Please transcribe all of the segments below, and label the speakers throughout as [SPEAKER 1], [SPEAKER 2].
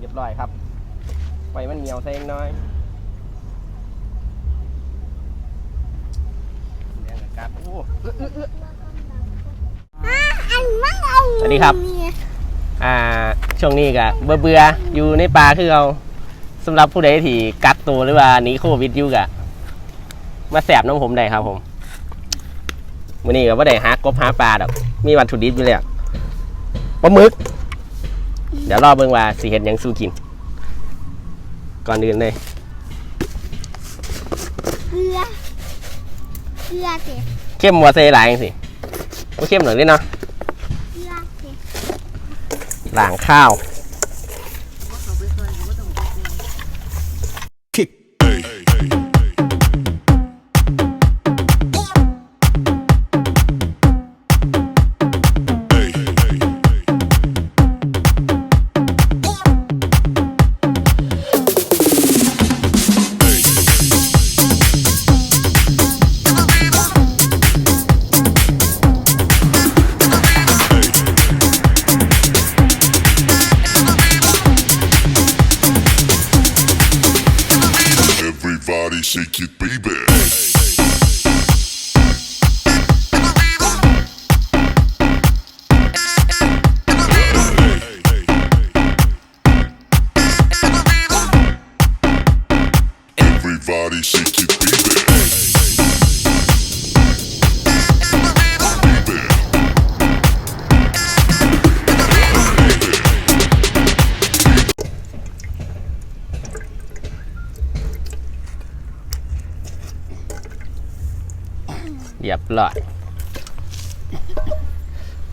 [SPEAKER 1] เรียบร้อยครับไฟมันเหนียวใส่เองน้อยแดงกับกัดโอ้อื้ออื้ออื้อสวัสดีครับ อ่า ช่วงนี้ก็เบื่อเบื่อๆอยู่ในป่าคือเราสำหรับผู้ใดที่กักตัวหรือว่าหนีโควิดอยู่กะมาแสบน้องผมได้ครับผมวันนี้ก็ว่าได้หากบหาปลาดอก มีวัตถุดิบอยู่แล้วปลาหมึก เดี๋ยวรอเบิ่งว่าสิเห็ดหยังสู้กิน ก่อนอื่นเลย
[SPEAKER 2] เกลือเกลือสิ
[SPEAKER 1] เข้มวัวเซหลายจังสิบ่เข้มหน่อยเลยเนาะ
[SPEAKER 2] เกลือสิ
[SPEAKER 1] ล้างข้าว
[SPEAKER 3] body shake it, baby. Baby.
[SPEAKER 1] เรียบร้อย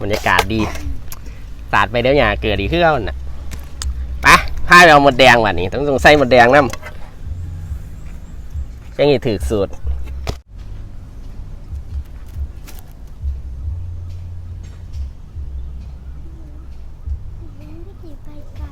[SPEAKER 1] บรรยากาศดี สาดไปเดี๋ยวอย่าเกิดอีกขึ้นแล้วน่ะไปพาเอาหมดแดงว่ะนี่ต้องสงใส่หมดแดงน้ำ ยังอีถือสูตร
[SPEAKER 2] ไม่ได้ไปไกล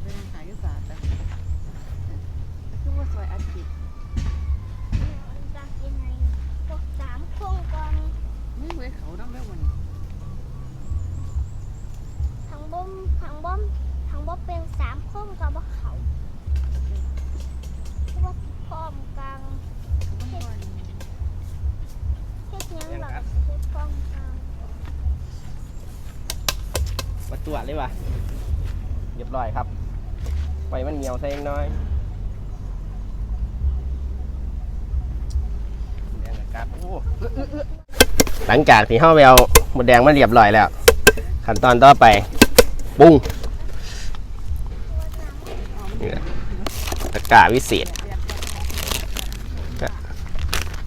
[SPEAKER 4] เป็นขายยุศาสตร์แต่คือว่าซอยอาทิตย์
[SPEAKER 2] จากยังไงตกสามโค้งก่อน
[SPEAKER 4] ไม่เหมือนเขาต้องเรียกวันนี้
[SPEAKER 2] ทางบ่มทางบ่มทางบ่เป็นสามโค้งกับบ่เขาเพราะว่าพร้อมกลาง
[SPEAKER 4] เขาต้องรออยู่
[SPEAKER 2] เฮ็ดหยังหลักเฮ็ดพร้อมกลาง
[SPEAKER 1] มาตร วจเลยว่ะเรียบร้อยครับไฟมันเหนียวใส่เองน้อยแดงกับกัดโอ้อื้ออื้ออื้อหลังจากที่เข้าไปเอาหมดแดงมาเรียบร้อยแล้ว ขั้นตอนต่อไปปรุงนี่แหละตะกร้าวิเศษ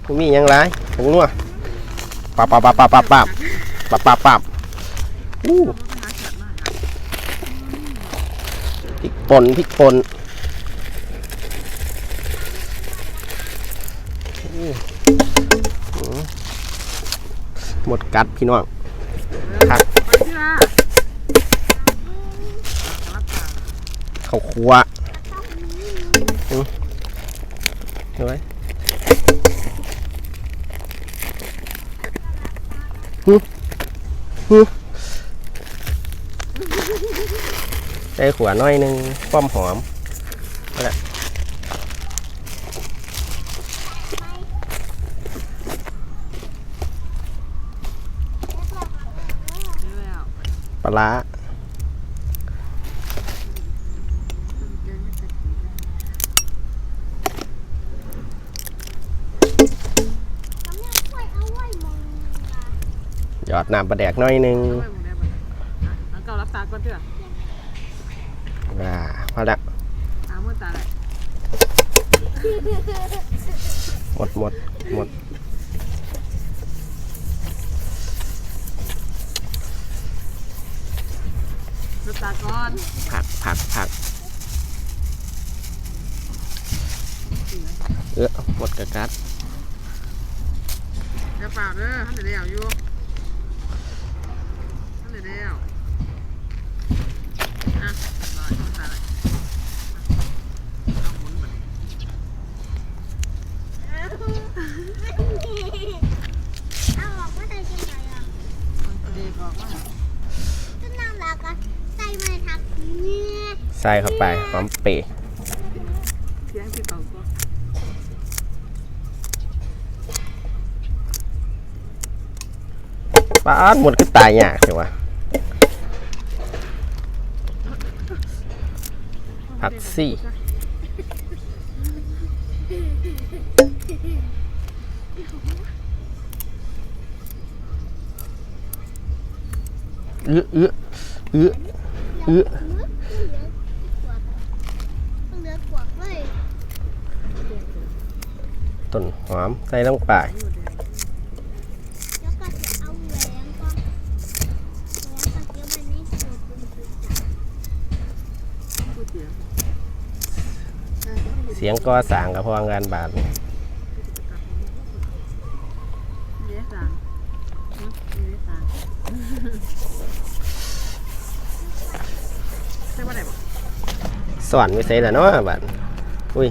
[SPEAKER 1] กูมียังไรผงนัวปับปับปับปับปับปับปับปับปับ ริกป่นพริกป่นหมดกัดพี่น้องครับ
[SPEAKER 4] ไปที่ละรับตา
[SPEAKER 1] ข้าวคั่วเห็นไหม ส่ขวาน้อยนึงป้อมหอมนี่แหละปลาหยอดน้ำปลาแดกน้อยนึง
[SPEAKER 4] เอาเกาลับตาก่อนเถอะ
[SPEAKER 1] อ่าพอละ
[SPEAKER 4] หาเมื่อตาไหล
[SPEAKER 1] หมดหมดหมด
[SPEAKER 4] รับตาก่อน
[SPEAKER 1] ผักผักผักเออหมดกระกัด
[SPEAKER 4] เดี๋ยวเปล่าเด้อท่านเดี๋ยวเดี๋ยวอยู่ท่านเดี๋ยวเดี๋ยว เด็กออกมา
[SPEAKER 2] ก็นั่งแล้วก็ใส่ไม้ทักเนี่ย
[SPEAKER 1] ใส่เข้าไปหอมเปรี้ย
[SPEAKER 4] เสียงที่เขาก็
[SPEAKER 1] ป้าหมดก็ตายยากใช่วะผักซี่เอื้อเอื้อเอื้อเอื้อ
[SPEAKER 2] เหลือกวกเลย
[SPEAKER 1] ต้นหอมใส่ลงไป
[SPEAKER 2] เอากเสี
[SPEAKER 4] ยง
[SPEAKER 1] ก็สางกับพองานบาท
[SPEAKER 4] สว่านบ่
[SPEAKER 1] สอนไม่ใส่ละเนาะบาทอุ้ย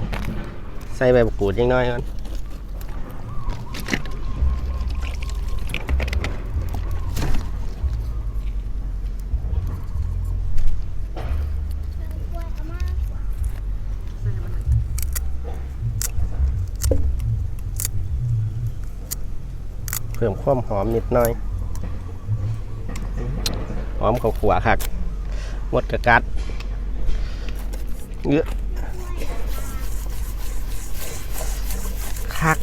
[SPEAKER 1] ใส่ใบกูดยังน้อยก่อน
[SPEAKER 2] กล้วยเอามากกว่า
[SPEAKER 4] ใช่ว่าไหน
[SPEAKER 1] เพิ่มความหอมนิดหน่อย หอมของขัวคักหมดกระกัดเยอะคัก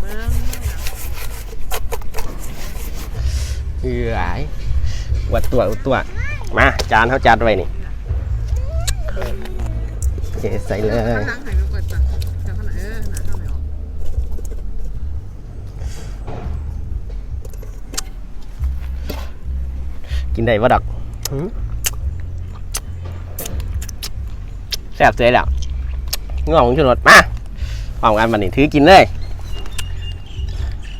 [SPEAKER 4] เบิ้ง
[SPEAKER 1] เอื้อยวัดตัวอุตัวมาจานเขาจัดไว้นี่โอเคใส่เลย
[SPEAKER 4] ข้างหลังไหนก็กดจ้ะแต่ข้างหลังเออหนาข้างไหนออก
[SPEAKER 1] กินได้บ่ดอกหืมแซ่บเจ๊แล้วงอกของชุดรสมาพร้อมกันบันนี้ถือกินเลย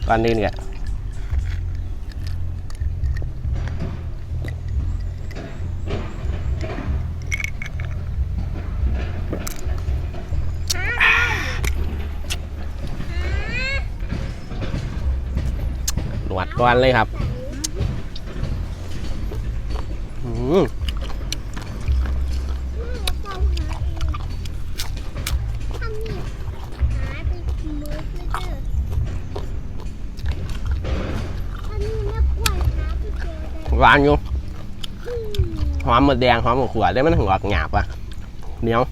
[SPEAKER 1] ก่อนอื่นกะหนวดก่อนเลยครับ
[SPEAKER 2] หวา
[SPEAKER 1] นอยู่หอมหมดแดงหอมหมดขวดได้มันหัวหยาบอะเหนียว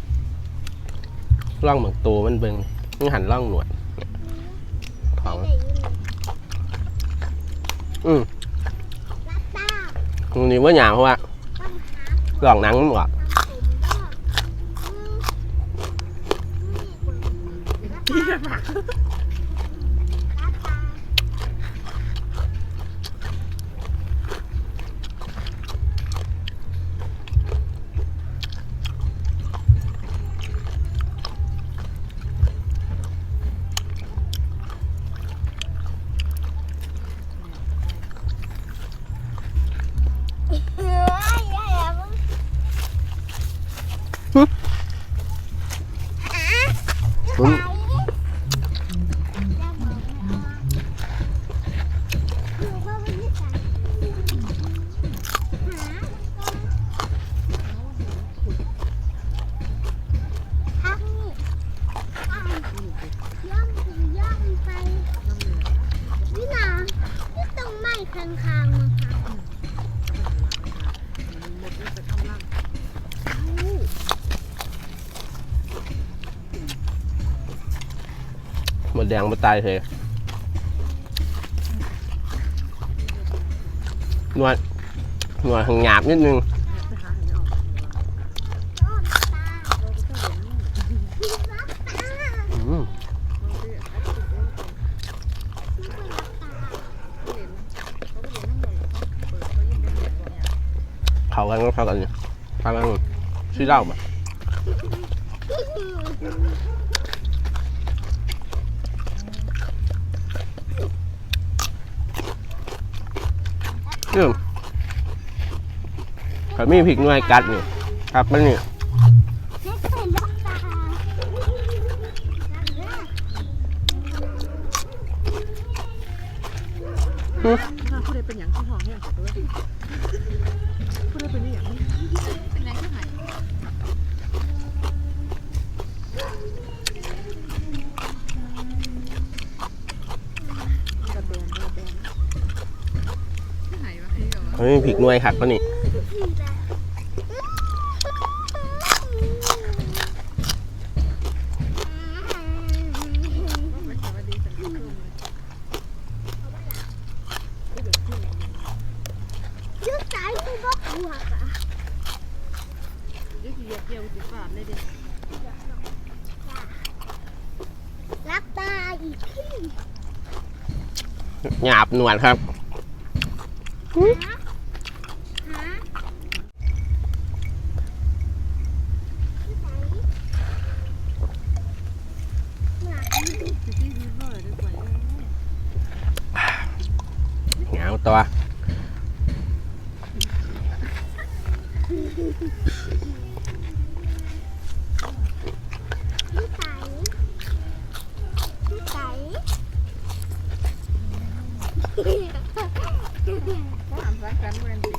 [SPEAKER 1] ร่องเหมือนตัวมันเบิงมันหันร่องหนวดของ
[SPEAKER 2] ได้ยินไหม
[SPEAKER 1] อืม
[SPEAKER 2] ต
[SPEAKER 1] รงนี้ว่าหยาบเพราะว่า
[SPEAKER 2] ต้องหา
[SPEAKER 1] ร่องหนังมันหมด
[SPEAKER 2] ทำผมด้วยอืมนี่ ข้างๆมั้งคะ
[SPEAKER 4] หมดที่จะข้างล่าง
[SPEAKER 1] หมดแดงมาตายเลยหนวดหนวดหางหยาบนิดนึง
[SPEAKER 4] ไปหาให้ไม่ออก
[SPEAKER 2] ต้นตาพี่รับตา
[SPEAKER 1] อืม เขากันก็เขากันเขากันชื่อเล้าปะอืมเขามีพริกหน่วยกัดนี่ครับมันนี่
[SPEAKER 2] เจ๊เคยรับตาเด้
[SPEAKER 4] เป็นอย่างที่ห้องเนี่ย ขอตัวผู้ใดเป็นนี่อย่างเป็นไรที่ไหนกระเบนกระเบนที่ไหนวะไอ้เหรอ
[SPEAKER 1] เฮ้ยผิกหน่วยหักปะนี่
[SPEAKER 4] ไม่ใช่ว่าดีจังเครื่องเลย
[SPEAKER 2] ยุดสายกูบอกหัวกอะ
[SPEAKER 4] เดี๋ยวสิเหยียบเกี่ยวสิฟาดเลยดิ
[SPEAKER 2] รับตาอีกที
[SPEAKER 1] หยาบหนวดครับ
[SPEAKER 2] ฮะที่ไหนหลัง
[SPEAKER 4] สิที่วีเวอร์ด้วยกว่า
[SPEAKER 1] เหงาตัว
[SPEAKER 2] ที่ไหนที่ไหน
[SPEAKER 4] ก็อ่านสารกันเมืองดิ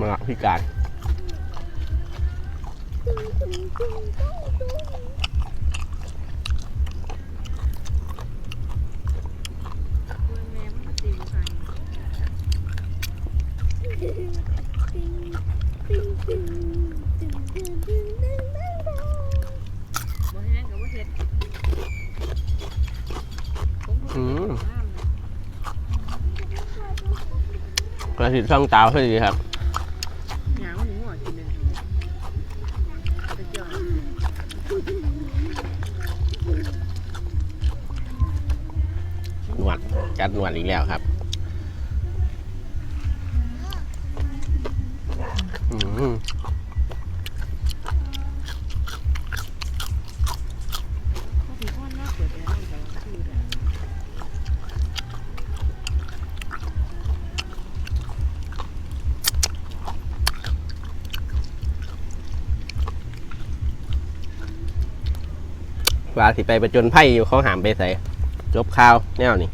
[SPEAKER 1] มาละพิการ
[SPEAKER 4] แม่มันมาตีใคร บ่ให้งกับว่เฮ็ด
[SPEAKER 1] อืมกระสิช่องตาพอดีครับ
[SPEAKER 4] หยางมันหัวกินเลยไปเกี่ยว
[SPEAKER 1] หนวดจัดหนวดอีกแล้วครับ
[SPEAKER 4] ว่าน่าเว่าคือแบบ
[SPEAKER 1] ว่าสิไปประจนไพ่อยู่เขาหามไปใส่จบข่าวแนวนี้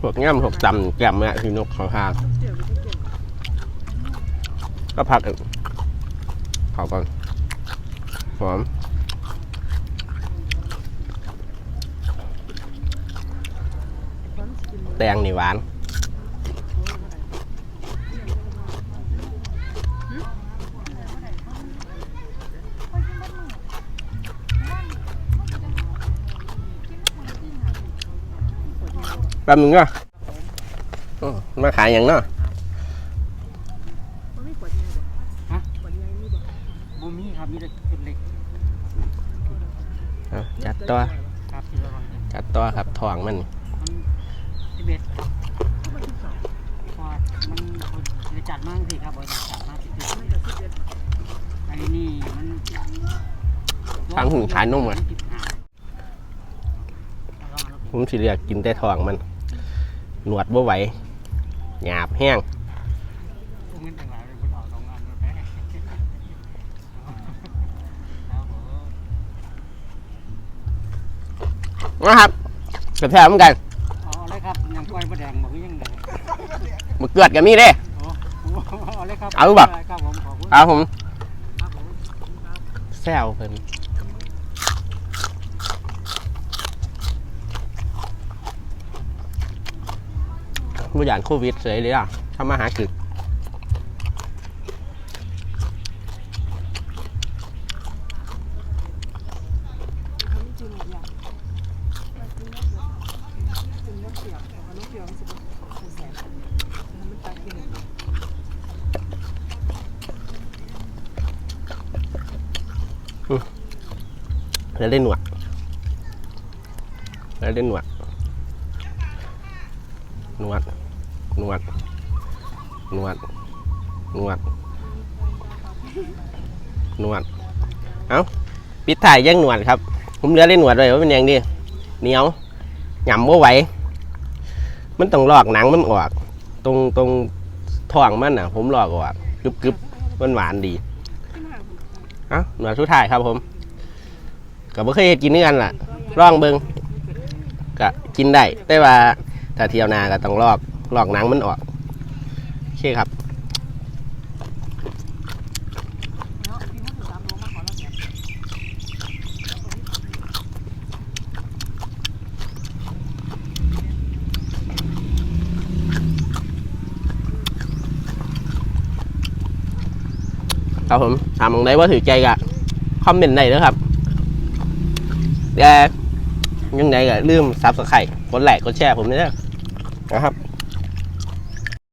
[SPEAKER 1] พวกง่ำพวกจำแกมเนี่ยคือนกเขาพา
[SPEAKER 4] กก็
[SPEAKER 1] พักเขาก่อนหอมแตงนี่หวาน แป๊บนึงก็อ้อมาขายอย่างเนาะ
[SPEAKER 4] มันไม่ปวดยังไงบ่
[SPEAKER 5] ฮะ
[SPEAKER 4] ปวดยังไงนี่บ่
[SPEAKER 5] บ่มีครับมีแต่จุดเล็ก
[SPEAKER 1] เอาจัดตัว
[SPEAKER 5] ครับที่ระวังเนี่ย
[SPEAKER 1] จัดตัวครับทองมันนี่
[SPEAKER 5] มันสิบเอ็ดครับเพราะว่ามันบริจัดมากสิครับบริจัดมากสิคือ
[SPEAKER 4] มันจะสิบเอ็ด
[SPEAKER 5] ไอ้นี่มัน
[SPEAKER 1] ฟังหูขายนมอะ
[SPEAKER 5] สิบห้าเอาลองเอาลอง
[SPEAKER 1] ผมสิเรียกกินแต่ทองมัน หนวดบ่ไหวหยาบแห้ง
[SPEAKER 5] พวกเงินต่างหลายเป็นคนออกโรงงานรถแพ้ครับผม
[SPEAKER 1] นะครับกระแทกเหมือนกัน
[SPEAKER 5] เอาเลยครับยังกล้วยบะแดงบอกว่ายังไง
[SPEAKER 1] มะเกือดกับมีเด้
[SPEAKER 5] โอ้โหเอาเลยครับ
[SPEAKER 1] เอาหรือเปล่า
[SPEAKER 5] ครับผมขอบคุณ
[SPEAKER 1] เอาผม
[SPEAKER 5] ครับผม
[SPEAKER 1] แซวเพิ่น ผู้ยานโควิดเสยเลยอะทำมาหากิน
[SPEAKER 4] ทำจริงหมดอย่างจริงแล้วจริงแล้วเกี่ยวแต่ว่าน้องเกี่ยวมันสิบแสนมันตัดกิน
[SPEAKER 1] แล้วได้หนวดแล้วได้หนวดหนวดห นวด นวด นวด นวด เอ้าปิดถ่ายยังหนวดครับ ผมเลือเล่นหนวดไว้ว่าเป็นยังดีเหนียวหย่ำว่าไหว มันต้องลอกหนังมันออก ตรงตรงท้องมันอะ ผมลอกออกกรึบกรึบมันหวานดีเอ้าหนวดสุดท้ายครับผมก็บ่เคยเฮ็ดกินเนื้อกันล่ะลองเบิงก็กินได้ แต่ว่าถ้าเที่ยวนาก็ต้องลอก หลอกหนังมันออกโอเคครับ
[SPEAKER 4] เนาะพี่มันถึงสามโลมาขอเราเสีย
[SPEAKER 1] ครับผมถามมองได้ว่าถือใจกะคอมเมนต์ได้นะครับแต่ยังไงก็ลืมซับสไครต์กดไลค์กดแชร์ผมด้วยนะครับ